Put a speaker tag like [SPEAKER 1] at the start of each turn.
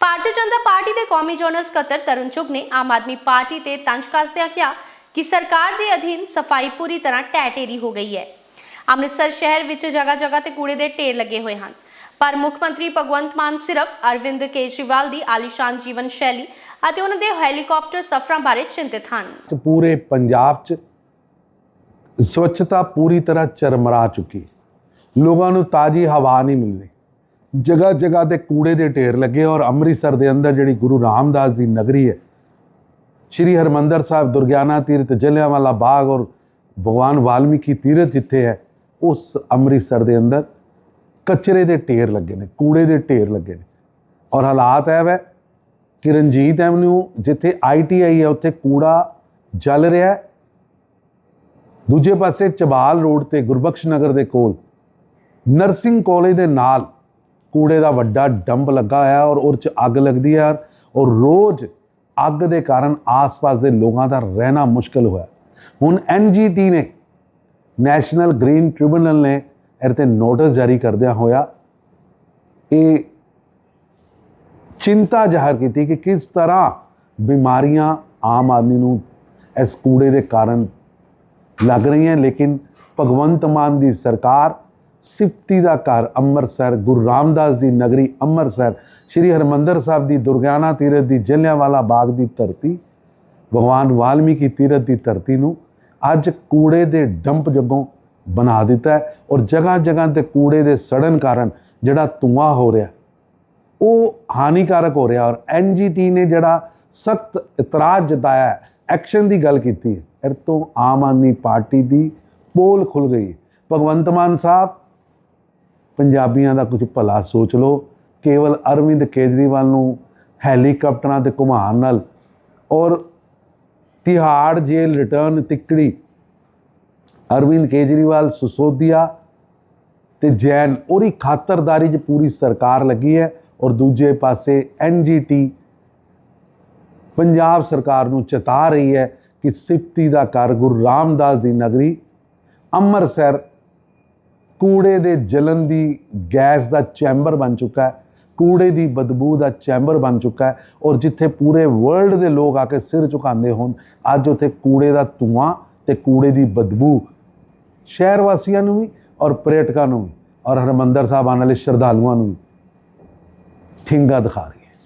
[SPEAKER 1] Bharatiya Janata party ਦੇ ਕੌਮੀ general ਸਕੱਤਰ ਤਰੁਣ ਚੁੱਗ ਨੇ ਆਮ ਆਦਮੀ ਪਾਰਟੀ ਤੇ ਤੰਜ ਕੱਸਦਿਆਂ ਕਿਹਾ ਕਿ ਸਰਕਾਰ ਦੇ ਅਧੀਨ ਸਫ਼ਾਈ ਪੂਰੀ ਤਰ੍ਹਾਂ ਢਹਿ ਢੇਰੀ ਹੋ ਗਈ ਹੈ। ਅੰਮ੍ਰਿਤਸਰ ਸ਼ਹਿਰ ਵਿੱਚ ਜਗ੍ਹਾ ਜਗ੍ਹਾ ਤੇ ਕੂੜੇ ਦੇ ਢੇਰ ਲੱਗੇ ਹੋਏ ਹਨ। ਪਰ ਮੁੱਖ ਮੰਤਰੀ ਭਗਵੰਤ ਮਾਨ ਸਿਰਫ ਅਰਵਿੰਦ ਕੇਜਰੀਵਾਲ ਦੀ ਆਲੀਸ਼ਾਨ ਜੀਵਨ ਸ਼ੈਲੀ ਅਤੇ ਉਹਨਾਂ ਦੇ ਹੈਲੀਕਾਪਟਰ ਸਫ਼ਰਾਂ ਬਾਰੇ ਚਿੰਤਿਤ ਹਨ।
[SPEAKER 2] ਪੂਰੇ ਪੰਜਾਬ 'ਚ ਸਵੱਛਤਾ ਪੂਰੀ ਤਰ੍ਹਾਂ ਚਰਮਰਾ ਚੁੱਕੀ ਲੋਕਾਂ ਨੂੰ ਤਾਜ਼ੀ ਹਵਾ ਨਹੀਂ ਮਿਲ ਰਹੀ ਜਗ੍ਹਾ ਜਗ੍ਹਾ ਤੇ ਕੂੜੇ ਦੇ ਢੇਰ ਲੱਗੇ ਔਰ ਅੰਮ੍ਰਿਤਸਰ ਦੇ ਅੰਦਰ ਜਿਹੜੀ ਗੁਰੂ ਰਾਮਦਾਸ ਦੀ ਨਗਰੀ ਹੈ, ਸ਼੍ਰੀ ਹਰਮੰਦਰ ਸਾਹਿਬ ਦੁਰਗਿਆਨਾ ਤੀਰਥ ਜਲਿਆਂਵਾਲਾ ਬਾਗ ਔਰ ਭਗਵਾਨ ਵਾਲਮੀਕੀ ਤੀਰਥ ਜਿੱਥੇ ਹੈ, ਉਸ ਅੰਮ੍ਰਿਤਸਰ ਦੇ ਅੰਦਰ ਕਚਰੇ ਦੇ ਢੇਰ ਲੱਗੇ ਨੇ, ਕੂੜੇ ਦੇ ਢੇਰ ਲੱਗੇ ਨੇ। ਔਰ ਹਾਲਾਤ ਹੈ ਵੈ ਕਿ ਰਣਜੀਤ ਐਵਨਿਊ ਜਿੱਥੇ ਆਈਟੀਆਈ ਹੈ, ਉੱਥੇ ਕੂੜਾ ਜਲ ਰਿਹਾ ਹੈ। ਦੂਜੇ ਪਾਸੇ ਚਬਾਲ ਰੋਡ ਤੇ ਗੁਰਬਖਸ਼ ਨਗਰ ਦੇ ਕੋਲ ਨਰਸਿੰਗ ਕਾਲਜ ਦੇ ਨਾਲ ਕੂੜੇ ਦਾ ਵੱਡਾ ਡੰਪ ਲੱਗਾ ਹੋਇਆ ਔਰ ਉਹ 'ਚ ਅੱਗ ਲੱਗਦੀ ਹੈ ਔਰ ਰੋਜ਼ ਅੱਗ ਦੇ ਕਾਰਨ ਆਸ-ਪਾਸ ਦੇ ਲੋਕਾਂ ਦਾ ਰਹਿਣਾ ਮੁਸ਼ਕਲ ਹੋਇਆ। ਹੁਣ ਐਨਜੀਟੀ ਨੇ, ਨੈਸ਼ਨਲ ਗ੍ਰੀਨ ਟ੍ਰਿਬਿਊਨਲ ਨੇ ਇਹਦੇ ਤੇ ਨੋਟਿਸ ਜਾਰੀ ਕਰਦਿਆਂ ਹੋਇਆ ਇਹ ਚਿੰਤਾ ਜ਼ਾਹਰ ਕੀਤੀ ਕਿ ਕਿਸ ਤਰ੍ਹਾਂ ਬਿਮਾਰੀਆਂ ਆਮ ਆਦਮੀ ਨੂੰ ਇਸ ਕੂੜੇ ਦੇ ਕਾਰਨ ਲੱਗ ਰਹੀਆਂ ਲੇਕਿਨ ਭਗਵੰਤ ਮਾਨ ਦੀ ਸਰਕਾਰ ਸਿਫਤੀ ਦਾ ਘਰ ਅੰਮ੍ਰਿਤਸਰ, ਗੁਰੂ ਰਾਮਦਾਸ ਦੀ ਨਗਰੀ ਅੰਮ੍ਰਿਤਸਰ, ਸ਼੍ਰੀ ਹਰਮੰਦਰ ਸਾਹਿਬ ਦੀ ਦੁਰਗਿਆਨਾ ਤੀਰਥ ਦੀ ਜਲਿਆਂਵਾਲਾ ਬਾਗ ਦੀ ਧਰਤੀ, ਭਗਵਾਨ ਵਾਲਮੀਕੀ ਤੀਰਥ ਦੀ ਧਰਤੀ ਨੂੰ ਅੱਜ ਕੂੜੇ ਦੇ ਡੰਪ ਜਗੋਂ ਬਣਾ ਦਿੱਤਾ ਹੈ ਔਰ ਜਗ੍ਹਾ ਜਗ੍ਹਾ ਤੇ ਕੂੜੇ ਦੇ ਸੜਨ ਕਾਰਨ ਜਿਹੜਾ ਧੂਆਂ ਹੋ ਰਿਹਾ, ਉਹ ਹਾਨੀਕਾਰਕ ਹੋ ਰਿਹਾ ਔਰ ਐਨਜੀਟੀ ਨੇ ਜਿਹੜਾ ਸਖਤ ਇਤਰਾਜ਼ ਜਤਾਇਆ ਐਕਸ਼ਨ ਦੀ ਗੱਲ ਕੀਤੀ ਹੈ। ਇਹ ਤੋਂ ਆਮ ਆਦਮੀ ਪਾਰਟੀ ਦੀ ਪੋਲ ਖੁੱਲ ਗਈ ਭਗਵੰਤ ਮਾਨ ਸਾਹਿਬ ਪੰਜਾਬੀਆਂ ਦਾ ਕੁਝ ਭਲਾ ਸੋਚ ਲਓ। ਕੇਵਲ ਅਰਵਿੰਦ ਕੇਜਰੀਵਾਲ ਨੂੰ ਹੈਲੀਕਾਪਟਰਾਂ ਤੇ ਘੁਮਾਉਣ ਨਾਲ ਔਰ ਤਿਹਾੜ ਜੇਲ੍ਹ ਰਿਟਰਨ ਤਿੱਕੜੀ ਅਰਵਿੰਦ ਕੇਜਰੀਵਾਲ, ਸੁਸੋਦੀਆ ਤੇ ਜੈਨ, ਉਹਦੀ ਖਾਤਰਦਾਰੀ 'ਚ ਪੂਰੀ ਸਰਕਾਰ ਲੱਗੀ ਹੈ ਔਰ ਦੂਜੇ ਪਾਸੇ ਐਨਜੀਟੀ ਪੰਜਾਬ ਸਰਕਾਰ ਨੂੰ ਚਤਾ ਰਹੀ ਹੈ ਕਿ ਸਿਫਤੀ ਦਾ ਘਰ ਗੁਰੂ ਰਾਮਦਾਸ ਦੀ ਨਗਰੀ ਅੰਮ੍ਰਿਤਸਰ ਕੂੜੇ ਦੇ ਜਲਨ ਦੀ ਗੈਸ ਦਾ ਚੈਂਬਰ ਬਣ ਚੁੱਕਾ ਹੈ, ਕੂੜੇ ਦੀ ਬਦਬੂ ਦਾ ਚੈਂਬਰ ਬਣ ਚੁੱਕਾ ਹੈ ਔਰ ਜਿੱਥੇ ਪੂਰੇ ਵਰਲਡ ਦੇ ਲੋਕ ਆ ਕੇ ਸਿਰ ਝੁਕਾਉਂਦੇ ਹੋਣ, ਅੱਜ ਉੱਥੇ ਕੂੜੇ ਦਾ ਧੂਆਂ ਤੇ ਕੂੜੇ ਦੀ ਬਦਬੂ, ਸ਼ਹਿਰ ਵਾਸੀਆਂ ਨੂੰ ਵੀ ਔਰ ਪਰਯਟਕਾਂ ਨੂੰ ਵੀ ਔਰ ਹਰਮੰਦਰ ਸਾਹਿਬ ਆਉਣ ਵਾਲੇ ਸ਼ਰਧਾਲੂਆਂ ਨੂੰ ਵੀ। ਠਿੰਗਾ ਦਿਖਾ ਰਹੀ